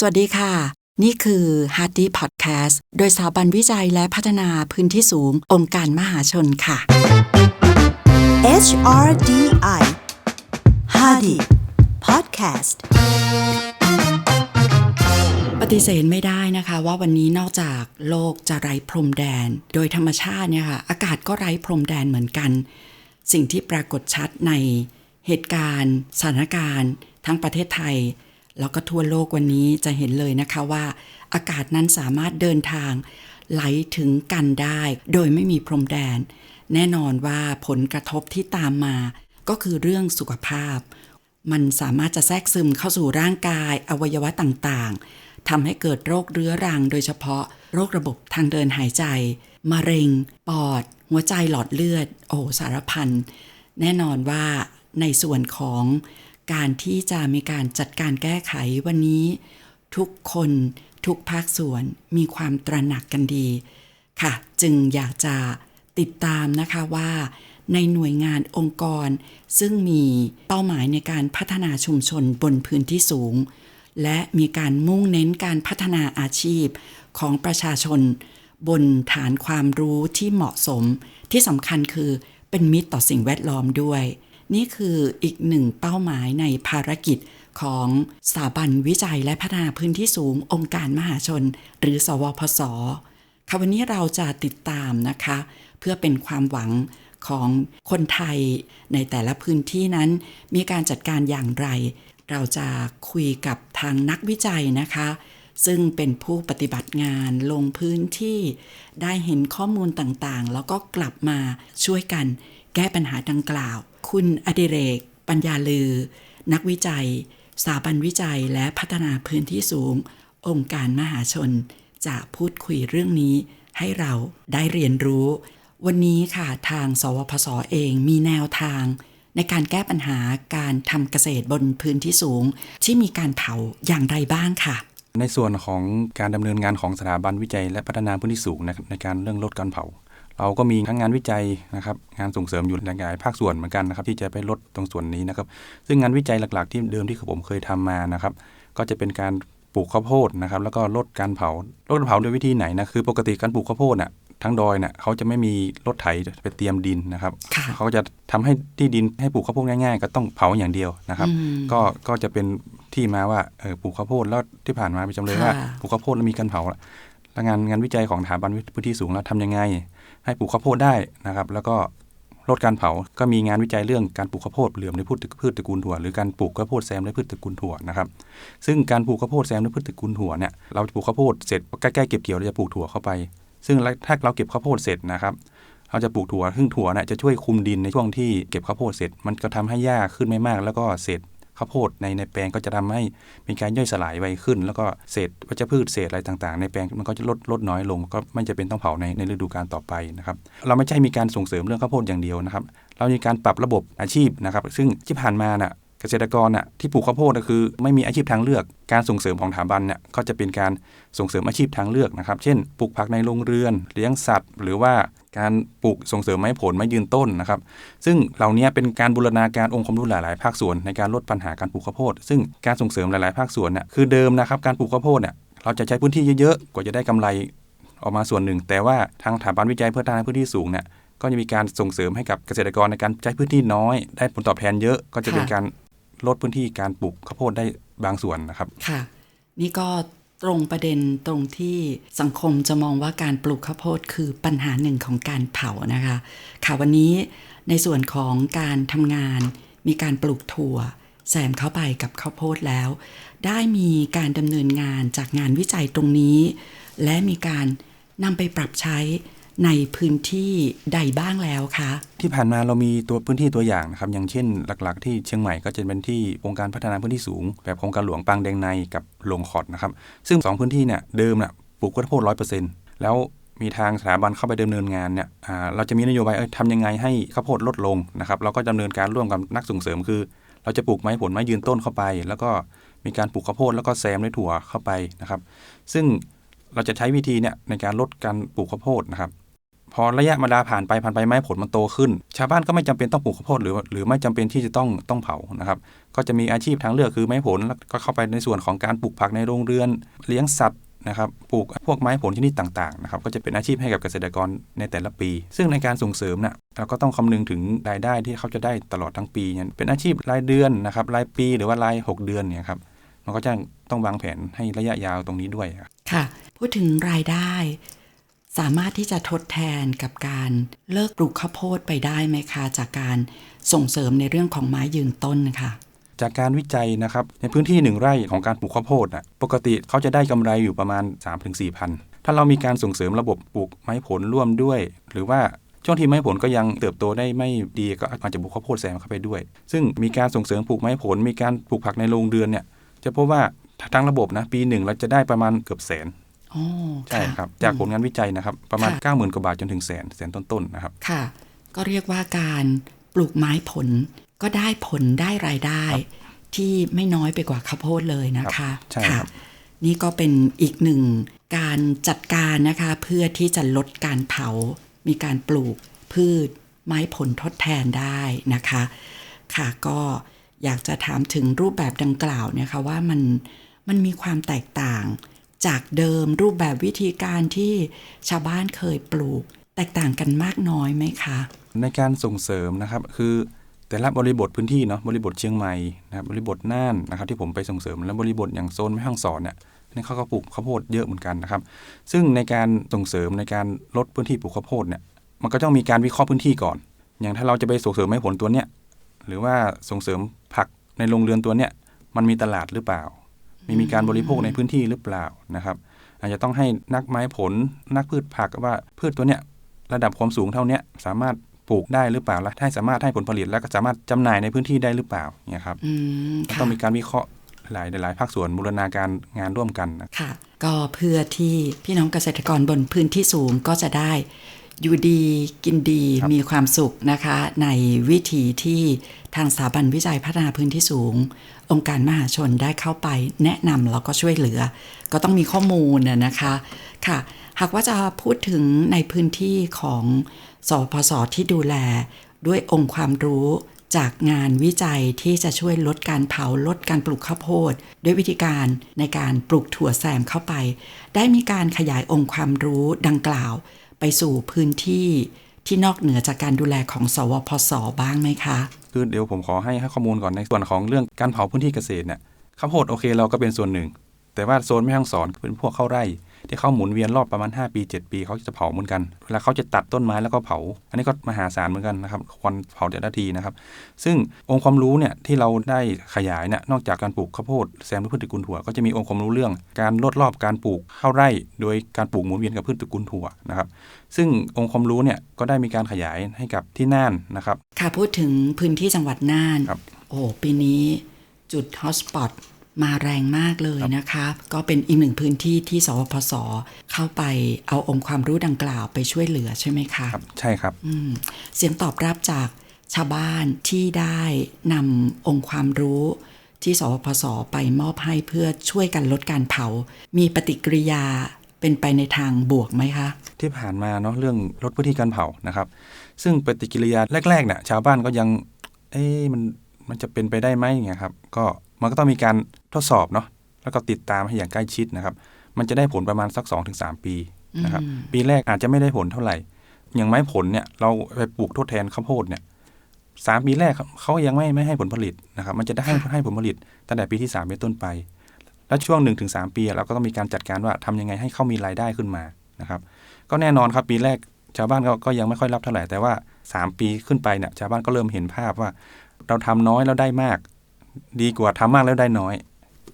สวัสดีค่ะ นี่คือ Hardy Podcast โดยสถาบันวิจัยและพัฒนาพื้นที่สูงองค์การมหาชนค่ะ HRDI Hadi Podcast ปฏิเสธไม่ได้นะคะว่าวันนี้นอกจากโลกจะไร้พรมแดน โดยธรรมชาติเนี่ยค่ะอากาศก็ไร้พรมแดนเหมือนกัน สิ่งที่ปรากฏชัดในเหตุการณ์ สถานการณ์ ทั้งประเทศไทย แล้วก็ทั่วโลกวันนี้จะเห็นเลยนะคะว่า อากาศนั้นสามารถเดินทาง ไหลถึงกันได้ โดยไม่มีพรมแดน แน่นอนว่าผลกระทบที่ตามมา ก็คือเรื่องสุขภาพ มันสามารถจะแทรกซึมเข้าสู่ร่างกายอวัยวะต่างๆทำให้เกิดโรคเรื้อรัง โดยเฉพาะ โรคระบบทางเดินหายใจมะเร็ง ปอด หัวใจหลอดเลือด โอ้สารพันแน่นอนว่าในส่วนของ การที่จะมีการจัดการแก้ไขวันนี้ ทุกคนทุกภาคส่วนมีความตระหนักกันดี ค่ะ จึงอยากจะติดตามนะคะว่าในหน่วยงานองค์กร ซึ่งมีเป้าหมายในการพัฒนาชุมชนบนพื้นที่สูง และมีการมุ่งเน้นการพัฒนาอาชีพของประชาชน บนฐานความรู้ที่เหมาะสม ที่สำคัญคือเป็นมิตรต่อสิ่งแวดล้อมด้วย นี่คืออีกหนึ่งเป้าหมายในภารกิจของสถาบันวิจัยและพัฒนาพื้นที่สูงองค์การมหาชน หรือ สวพศค่ะวันนี้เราจะติดตามนะคะ เพื่อเป็นความหวังของคนไทยในแต่ละพื้นที่นั้น มีการจัดการอย่างไร เราจะคุยกับทางนักวิจัยนะคะ ซึ่งเป็นผู้ปฏิบัติงานลงพื้นที่ได้เห็นข้อมูลต่างๆ แล้วก็กลับมาช่วยกันแก้ปัญหาดังกล่าว คุณอดิเรก ปัญญาลือ นักวิจัย สถาบันวิจัยและพัฒนาพื้นที่สูง องค์การมหาชน จะพูดคุยเรื่องนี้ให้เราได้เรียนรู้ วันนี้ค่ะทาง สวพศเองมีแนวทาง ในการแก้ปัญหาการทำเกษตรบนพื้นที่สูง ที่มีการเผาอย่างไรบ้างค่ะในส่วนของการดำเนินงานของสถาบันวิจัยและพัฒนาพื้นที่สูงนะครับในการเรื่องลดการเผา เราก็มีทั้งงานวิจัยนะครับงานส่งเสริมอยู่หลายภาคส่วนเหมือนกันนะครับที่จะไปลดตรงส่วนนี้นะครับ ซึ่งงานวิจัยหลักๆ ที่เดิมที่ผมเคยทำมานะครับ ก็จะเป็นการปลูกข้าวโพดนะครับ แล้วก็ลดการเผาลดการเผาโดยวิธีไหนนะคือ ปกติการปลูกข้าวโพดน่ะทั้งดอยน่ะเขาจะไม่มีรถไถไปเตรียมดินนะครับค่ะเขาจะทำให้ที่ดินให้ปลูกข้าวโพดง่ายๆ ก็ต้องเผาอย่างเดียวนะครับอืมก็ก็จะเป็นที่มาว่าเออปลูกข้าวโพดแล้วที่ผ่านมาเป็นจำเลยว่าค่ะปลูกข้าวโพดแล้วมีการเผาแล้วงานงานวิจัยของสถาบันพื้นที่สูงเราทำยังไง ให้ปลูกข้าวโพดได้นะครับ แล้วก็ลดการเผา ก็มีงานวิจัยเรื่องการปลูกข้าวโพดเหลื่อมในพืชพืชตระกูลถั่ว หรือการปลูกข้าวโพดแซมในพืชตระกูลถั่วนะครับ ซึ่งการปลูกข้าวโพดแซมในพืชตระกูลถั่วเนี่ย เราจะปลูกข้าวโพดเสร็จใกล้ๆเก็บเกี่ยวเราจะปลูกถั่วเข้าไป ซึ่งถ้าเราเก็บข้าวโพดเสร็จนะครับ เราจะปลูกถั่วซึ่งถั่วเนี่ยจะช่วยคุมดินในช่วงที่เก็บข้าวโพดเสร็จ มันก็ทำให้หญ้าขึ้นไม่มาก แล้วก็เศษ ข้าวโพดในในแปลงก็จะทำให้มีการย่อยสลายไวขึ้น แล้วก็เศษวัชพืชเศษอะไรต่างๆ ในแปลงมันก็จะลดลดน้อยลง ก็ไม่จะเป็นต้องเผาในในฤดูกาลต่อไปนะครับเราไม่ใช่มีการส่งเสริมเรื่องข้าวโพดอย่างเดียวนะครับเรามีการปรับระบบอาชีพนะครับซึ่งที่ผ่านมาน่ะ เกษตรกรน่ะที่ปลูกข้าวโพดก็คือไม่มีอาชีพทางเลือก การส่งเสริมของสถาบันเนี่ยก็จะเป็นการส่งเสริมอาชีพทางเลือกนะครับ เช่น ปลูกผักในโรงเรือน เลี้ยงสัตว์ หรือว่าการปลูกส่งเสริมไม้ผลไม้ยืนต้นนะครับ ซึ่งเหล่านี้เป็นการบูรณาการองค์ความรู้หลาย ๆ ภาคส่วนในการลดปัญหาการปลูกข้าวโพด ซึ่งการส่งเสริมหลาย ๆ ภาคส่วนเนี่ยคือเดิมนะครับการปลูกข้าวโพดเนี่ยเราจะใช้พื้นที่เยอะ ๆ กว่าจะได้กำไรออกมาส่วนหนึ่ง แต่ว่าทางสถาบันวิจัยเพื่อพัฒนาพื้นที่สูงเนี่ยก็จะมีการส่งเสริมให้กับเกษตรกรในการใช้พื้นที่น้อย ได้ผลตอบแทนเยอะก็จะเป็นการ ลดพื้นที่การปลูกข้าวโพดได้บางส่วนนะครับค่ะ นี่ก็ตรงประเด็นตรงที่สังคมจะมองว่าการปลูกข้าวโพดคือปัญหาหนึ่งของการเผานะคะ ค่ะวันนี้ในส่วนของการทำงาน มีการปลูกถั่วแซมเข้าไปกับข้าวโพดแล้ว ได้มีการดำเนินงานจากงานวิจัยตรงนี้ และมีการนำไปปรับใช้ ในพื้นที่ใดบ้างแล้วคะ ที่ผ่านมาเรามีตัวพื้นที่ตัวอย่างนะครับอย่างเช่นหลักๆ ที่เชียงใหม่ก็จะเป็นที่องค์การพัฒนาพื้นที่สูง แบบโครงการหลวงปางแดงในกับลงขอดนะครับ ซึ่งสองพื้นที่เนี่ยเดิมน่ะปลูกข้าวโพดร้อยเปอร์เซ็นต์แล้วมีทางสถาบันเข้าไปดำเนินงานเนี่ยเราจะมีนโยบายเอ้ยทำยังไงให้ข้าวโพดลดลงนะครับเราก็ดำเนินการร่วมกับนักส่งเสริมคือ เราจะปลูกไม้ผลไม้ยืนต้นเข้าไป แล้วก็มีการปลูกข้าวโพดแล้วก็แซมด้วยถั่วเข้าไปนะครับ ซึ่งเราจะใช้วิธีเนี่ยในการลดการปลูกข้าวโพดนะครับ พอระยะเวลาผ่านไปผ่านไปไม้ผลมันโตขึ้น ชาวบ้านก็ไม่จำเป็นต้องปลูกข้าวโพดหรือหรือไม่จำเป็นที่จะต้องต้องเผานะครับ ก็จะมีอาชีพทางเลือกคือไม้ผลแล้วก็เข้าไปในส่วนของการปลูกผักในโรงเรือน เลี้ยงสัตว์นะครับปลูกพวกไม้ผลชนิดต่างๆนะครับก็จะเป็นอาชีพให้กับเกษตรกรในแต่ละปี ซึ่งในการส่งเสริมนะเราก็ต้องคำนึงถึงรายได้ที่เขาจะได้ตลอดทั้งปีเนี่ยเป็นอาชีพรายเดือนนะครับรายปีหรือว่าราย 6 เดือนเนี่ยครับมันก็จะต้องวางแผนให้ระยะยาวตรงนี้ด้วยค่ะ พูดถึงรายได้ สามารถที่จะทดแทนกับการเลิกปลูกข้าวโพดไปได้ไหมคะ จากการส่งเสริมในเรื่องของไม้ยืนต้นค่ะจากการวิจัยนะครับในพื้นที่หนึ่งไร่ของการปลูกข้าวโพดน่ะปกติเขาจะได้กำไรอยู่ประมาณ 3-4พันถ้าเรามีการส่งเสริมระบบปลูกไม้ผลร่วมด้วย หรือว่าช่วงที่ไม้ผลก็ยังเติบโตได้ไม่ดีก็อาจจะปลูกข้าวโพดแซมเข้าไปด้วย ซึ่งมีการส่งเสริมปลูกไม้ผล มีการปลูกผักในโรงเรือนเนี่ยจะพบว่าทั้งระบบนะปีหนึ่งเราจะได้ประมาณเกือบแสน ใช่ค่ะครับ จากผลงานวิจัยนะครับ ประมาณค่ะ90,000กว่าบาทจนถึงแสนแสนต้นๆนะครับ ค่ะ ก็เรียกว่าการปลูกไม้ผลก็ได้ผลได้รายได้ ที่ไม่น้อยไปกว่าข้าวโพดเลยนะคะใช่ค่ะครับนี่ก็เป็นอีกหนึ่งการจัดการนะคะเพื่อที่จะลดการเผา มีการปลูกพืชไม้ผลทดแทนได้นะคะ ค่ะก็อยากจะถามถึงรูปแบบดังกล่าวเนี่ยค่ะว่ามันมันมีความแตกต่าง จากเดิมรูปแบบวิธีการที่ชาวบ้านเคยปลูก แตกต่างกันมากน้อยไหมคะ ในการส่งเสริมนะครับคือแต่ละบริบทพื้นที่เนาะบริบทเชียงใหม่นะครับบริบทน่านนะครับที่ผมไปส่งเสริมและบริบทอย่างโซนแม่ฮ่องสอนเนี่ยนี่เขาก็ปลูกข้าวโพดเยอะเหมือนกันนะครับ ซึ่งในการส่งเสริมในการลดพื้นที่ปลูกข้าวโพดเนี่ยมันก็ต้องมีการวิเคราะห์พื้นที่ก่อน อย่างถ้าเราจะไปส่งเสริมให้ผลตัวเนี้ยหรือว่าส่งเสริมผักในโรงเรือนตัวเนี้ยมันมีตลาดหรือเปล่า มีมีการบริโภคในพื้นที่หรือเปล่านะครับ อาจจะต้องให้นักไม้ผลนักพืชผักว่าพืชตัวเนี้ยระดับความสูงเท่าเนี้ยสามารถปลูกได้หรือเปล่าและให้สามารถให้ผลผลิตแล้วก็สามารถจำหน่ายในพื้นที่ได้หรือเปล่าเนี่ยครับอืมก็ค่ะต้องมีการวิเคราะห์หลายหลายภาคส่วนบูรณาการงานร่วมกันนะค่ะ ก็เพื่อที่พี่น้องเกษตรกรบนพื้นที่สูงก็จะได้ อยู่ดีกินดีมีความสุขนะคะ ในวิธีที่ทางสถาบันวิจัยพัฒนาพื้นที่สูง องค์การมหาชนได้เข้าไปแนะนำแล้วก็ช่วยเหลือ ก็ต้องมีข้อมูลนะนะคะค่ะ หากว่าจะพูดถึงในพื้นที่ของสพสที่ดูแล ด้วยองค์ความรู้จากงานวิจัยที่จะช่วยลดการเผาลดการปลูกข้าวโพด ด้วยวิธีการในการปลูกถั่วแซมเข้าไป ได้มีการขยายองค์ความรู้ดังกล่าว ไปสู่พื้นที่ที่นอกเหนือจากการดูแลของสวพสบ้างไหมคะ คือเดี๋ยวผมขอให้ให้ข้อมูลก่อนในส่วนของเรื่องการเผาพื้นที่เกษตรเนี่ยข้าวโพดโอเคเราก็เป็นส่วนหนึ่ง แต่ว่าโซนแม่ฮ่องสอนเป็นพวกข้าวไร่ ที่เขาหมุนเวียนรอบประมาณ 5 ปี 7 ปีเขาจะเผาเหมือนกันเวลาเขาจะตัดต้นไม้แล้วก็เผา อันนี้ก็มหาศาลเหมือนกันนะครับควันเผาแต่ละทีนะครับ ซึ่งองค์ความรู้เนี่ยที่เราได้ขยายเนี่ยนอกจากการปลูกข้าวโพดแซมด้วยพืชตระกูลถั่วก็จะมีองค์ความรู้เรื่อง การลดรอบการปลูกข้าวไร่ โดยการปลูกหมุนเวียนกับพืชตระกูลถั่วนะครับซึ่งองค์ความรู้เนี่ยก็ได้มีการขยายให้กับที่น่านนะครับ ค่ะพูดถึงพื้นที่จังหวัดน่านครับโอ้ปีนี้จุดฮอตสปอต มาแรงมากเลยนะคะ ก็เป็นอีกหนึ่งพื้นที่ที่สวพสเข้าไปเอาองค์ความรู้ดังกล่าวไปช่วยเหลือใช่ไหมคะครับใช่ครับอืมเสียงตอบรับจากชาวบ้านที่ได้นำองค์ความรู้ที่สวพสไปมอบให้เพื่อช่วยกันลดการเผา มีปฏิกิริยาเป็นไปในทางบวกไหมคะ ที่ผ่านมาเนาะเรื่องลดพื้นที่การเผานะครับ ซึ่งปฏิกิริยาแรกๆเนี่ยชาวบ้านก็ยัง เอ๊ะมันมันจะเป็นไปได้ไหมอย่างเงี้ยครับ ก็ มันก็ต้องมีการทดสอบเนาะแล้วก็ติดตามให้อย่างใกล้ชิดนะครับ มันจะได้ผลประมาณสัก 2-3 ปีนะครับปีแรกอาจจะไม่ได้ผลเท่าไหร่ อย่างไม้ผลเนี่ยเราไปปลูกทดแทนข้าวโพดเนี่ยสามปีแรกเขายังไม่ไม่ให้ผลผลิตนะครับ มันจะได้ให้ค่ะให้ผลผลิตตั้งแต่ปีที่สามเป็นต้นไป แล้วช่วงหนึ่งถึงสามปีเราก็ต้องมีการจัดการว่าทำยังไงให้เขามีรายได้ขึ้นมานะครับ ก็แน่นอนครับปีแรกชาวบ้านก็ก็ยังไม่ค่อยรับเท่าไหร่แต่ว่า 3 ปีขึ้นไปเนี่ยชาวบ้านก็เริ่มเห็นภาพว่า เราทำน้อยแล้วได้มาก ดีกว่าทำมากแล้วได้น้อย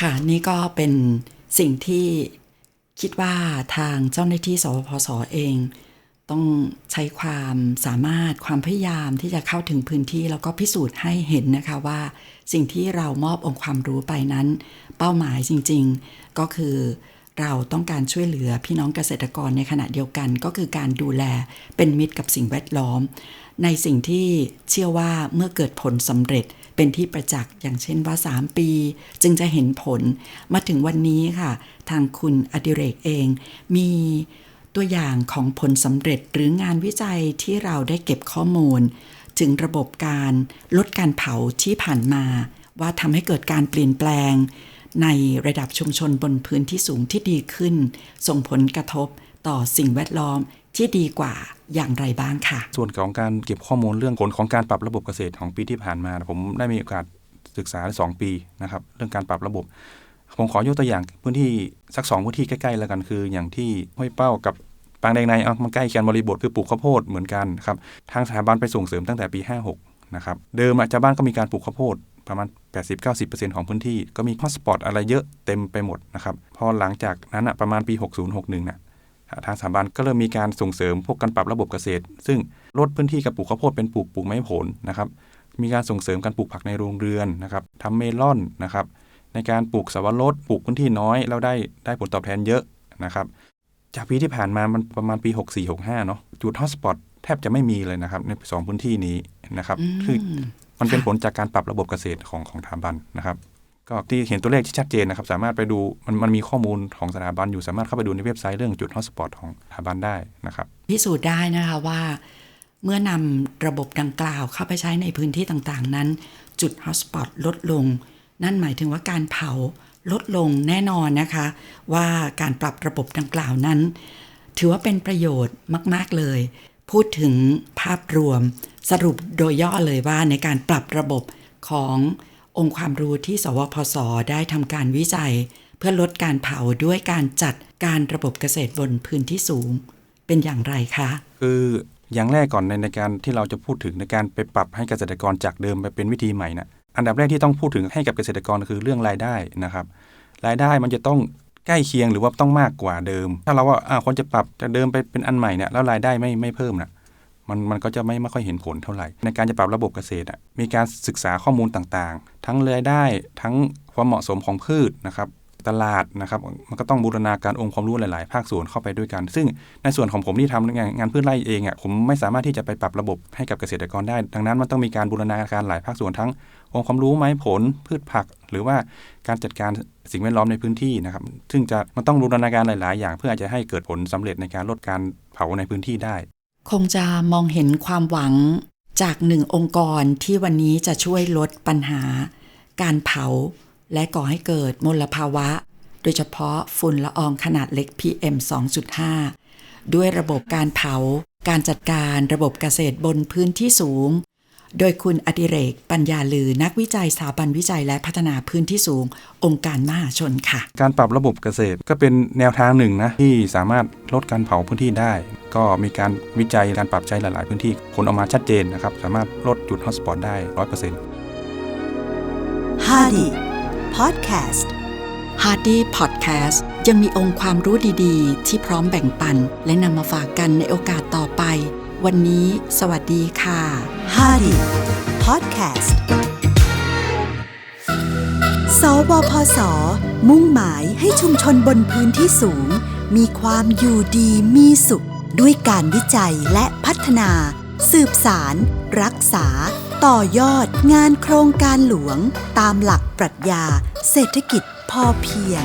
ค่ะนี่ก็เป็นสิ่งที่คิดว่าทางเจ้าหน้าที่สวพสเอง ต้องใช้ความสามารถความพยายามที่จะเข้าถึงพื้นที่ แล้วก็พิสูจน์ให้เห็นนะคะว่า สิ่งที่เรามอบองค์ความรู้ไปนั้น เป้าหมายจริง ๆ ก็คือเราต้องการช่วยเหลือพี่น้องเกษตรกรในขณะเดียวกันก็คือการดูแลเป็นมิตรกับสิ่งแวดล้อม ในสิ่งที่เชื่อว่าเมื่อเกิดผลสำเร็จ เป็นที่ประจักษ์อย่างเช่นว่า 3 ปี จึงจะเห็นผลมาถึงวันนี้ค่ะ ทางคุณอดิเรกเอง มีตัวอย่างของผลสำเร็จหรืองานวิจัยที่เราได้เก็บข้อมูล ถึงระบบการลดการเผาที่ผ่านมา ว่าทำให้เกิดการเปลี่ยนแปลง ในระดับชุมชนบนพื้นที่สูงที่ดีขึ้น ส่งผลกระทบต่อสิ่งแวดล้อม ที่ดีกว่าอย่างไรบ้างค่ะ ส่วนของการเก็บข้อมูลเรื่องผลของการปรับระบบเกษตรของปีที่ผ่านมา ผมได้มีโอกาสศึกษาได้สองปีนะครับเรื่องการปรับระบบ ผมขอยกตัวอย่างพื้นที่สักสองพื้นที่ใกล้ๆแล้วกันคือ อย่างที่ห้วยเป้ากับปางแดงในเอามันใกล้เคียงบริบทคือปลูกข้าวโพดเหมือนกันครับทางสถาบันไปส่งเสริมตั้งแต่ปี 56 นะครับเดิมอะชาวบ้านก็มีการปลูกข้าวโพดประมาณ 80-90%ของพื้นที่ก็มีฮอตสปอตอะไรเยอะเต็มไปหมดนะครับพอหลังจากนั้นอะประมาณปี 60-61น่ะ ทางสถาบันก็เริ่มมีการส่งเสริมพวกการปรับระบบเกษตร ซึ่งลดพื้นที่กับปลูกข้าวโพดเป็นปลูกปลูกไม้ผลนะครับมีการส่งเสริมการปลูกผักในโรงเรือนนะครับทำเมลอนนะครับในการปลูกสวรสปลูกพื้นที่น้อย แล้วได้ได้ผลตอบแทนเยอะนะครับจากปีที่ผ่านมามันประมาณปี 64-65เนาะจุดฮอตสปอตแทบจะไม่มีเลยนะครับในสองพื้นที่นี้นะครับคือมันเป็นผลจากการปรับระบบเกษตรของของสถาบันนะครับ ก็ที่เห็นตัวเลขที่ชัดเจนนะครับ สามารถไปดูมันมันมีข้อมูลของสถาบันอยู่สามารถเข้าไปดูในเว็บไซต์เรื่องจุดฮอตสปอตของสถาบันได้นะครับ พิสูจน์ได้นะคะว่าเมื่อนำระบบดังกล่าวเข้าไปใช้ในพื้นที่ต่างๆ นั้น จุดฮอตสปอตลดลง นั่นหมายถึงว่าการเผาลดลงแน่นอนนะคะ ว่าการปรับระบบดังกล่าวนั้น ถือว่าเป็นประโยชน์มาก ๆ เลย พูดถึงภาพรวมสรุปโดยย่อเลยว่าในการปรับระบบของ องค์ความรู้ที่สวพศได้ทำการวิจัย เพื่อลดการเผาด้วยการจัดการระบบเกษตรบนพื้นที่สูง เป็นอย่างไรคะ คืออย่างแรกก่อนในในการที่เราจะพูดถึงในการไปปรับให้เกษตรกรจากเดิมไปเป็นวิธีใหม่นะอันดับแรกที่ต้องพูดถึงให้กับเกษตรกรคือเรื่องรายได้นะครับ รายได้มันจะต้องใกล้เคียงหรือว่าต้องมากกว่าเดิม ถ้าเราว่าอ่าคนจะปรับจากเดิมไปเป็นอันใหม่เนี่ยแล้วรายได้ไม่ไม่เพิ่มนะ มันมันก็จะไม่ไม่ค่อยเห็นผลเท่าไหร่ ในการจะปรับระบบเกษตรอะมีการศึกษาข้อมูลต่างๆ ทั้งรายได้ทั้งความเหมาะสมของพืชนะครับตลาดนะครับมันก็ต้องบูรณาการองค์ความรู้หลาย ๆ ภาคส่วนเข้าไปด้วยกัน ซึ่งในส่วนของผมที่ทำงานงานพืชไร่เองอะผมไม่สามารถที่จะไปปรับระบบให้กับเกษตรกรได้ ดังนั้นมันต้องมีการบูรณาการหลายภาคส่วนทั้ง องค์ความรู้ไม้ผลพืชผัก หรือว่าการจัดการสิ่งแวดล้อมในพื้นที่นะครับซึ่งจะมันต้องบูรณาการหลาย ๆ อย่าง เพื่อจะให้เกิดผลสำเร็จในการลดการเผาในพื้นที่ได้ คงจะมองเห็นความหวังจากหนึ่งองค์กรที่วันนี้จะช่วยลดปัญหา การเผา และก่อให้เกิดมลภาวะ โดยเฉพาะฝุ่นละอองขนาดเล็ก PM 2.5 ด้วยระบบการเผา การจัดการระบบเกษตรบนพื้นที่สูง โดยคุณอดิเรก ปัญญาลือ นักวิจัยสถาบันวิจัยและพัฒนาพื้นที่สูง องค์การมหาชนค่ะ การปรับระบบเกษตรก็เป็นแนวทางหนึ่งนะที่สามารถลดการเผาพื้นที่ได้ ก็มีการวิจัยการปรับใช้หลาย ๆ พื้นที่ผลออกมาชัดเจนนะครับ สามารถลดจุดฮอตสปอตได้ร้อยเปอร์เซ็นต์ Hardy Podcast Hardy Podcast ยังมีองค์ความรู้ดี ๆ ที่พร้อมแบ่งปัน และนำมาฝากกันในโอกาสต่อไป วันนี้สวัสดีค่ะ Hardy Podcast สวพศมุ่งหมายให้ชุมชนบนพื้นที่สูง มีความอยู่ดีมีสุข ด้วยการวิจัยและพัฒนา สืบสาร รักษา ต่อยอดงานโครงการหลวง ตามหลักปรัชญา เศรษฐกิจพอเพียง